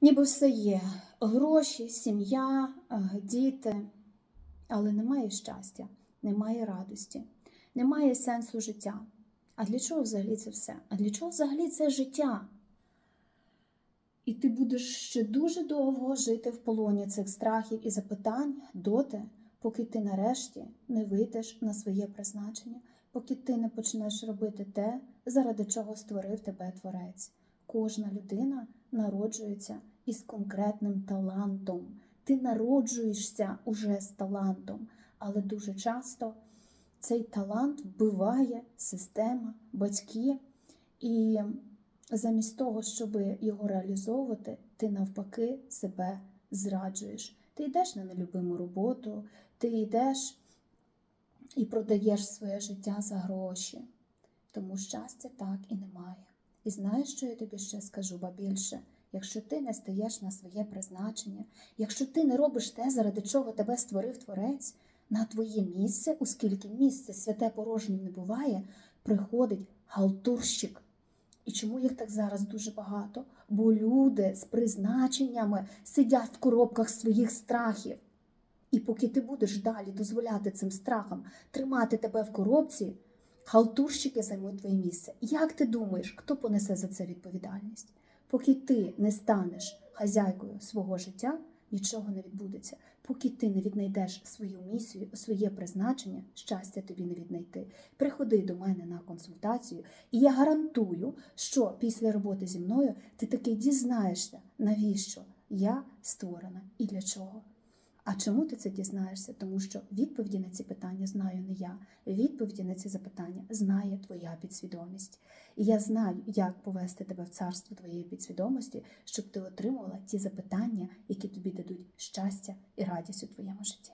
Ніби все є: гроші, сім'я, е, діти, але немає щастя, немає радості, немає сенсу життя. А для чого взагалі це все? А для чого взагалі це життя? І ти будеш ще дуже довго жити в полоні цих страхів і запитань доти, поки ти нарешті не вийдеш на своє призначення, поки ти не почнеш робити те, заради чого створив тебе Творець. Кожна людина народжується із конкретним талантом. Ти народжуєшся уже з талантом, але дуже часто цей талант вбиває система, батьки, і замість того, щоб його реалізовувати, ти навпаки себе зраджуєш. Ти йдеш на нелюбиму роботу, ти йдеш і продаєш своє життя за гроші. Тому щастя так і немає. І знаєш, що я тобі ще скажу, ба більше, якщо ти не стаєш на своє призначення, якщо ти не робиш те, заради чого тебе створив Творець, на твоє місце, оскільки місце святе порожнім не буває, приходить халтурщик. І чому їх так зараз дуже багато? Бо люди з призначеннями сидять в коробках своїх страхів. І поки ти будеш далі дозволяти цим страхам тримати тебе в коробці, халтурщики займуть твоє місце. Як ти думаєш, хто понесе за це відповідальність? Поки ти не станеш хазяйкою свого життя, нічого не відбудеться. Поки ти не віднайдеш свою місію, своє призначення, щастя тобі не віднайти. Приходи до мене на консультацію, і я гарантую, що після роботи зі мною ти таки дізнаєшся, навіщо я створена і для чого. А чому ти це дізнаєшся? Тому що відповіді на ці питання знаю не я. Відповіді на ці запитання знає твоя підсвідомість. І я знаю, як повести тебе в царство твоєї підсвідомості, щоб ти отримувала ті запитання, які тобі дадуть щастя і радість у твоєму житті.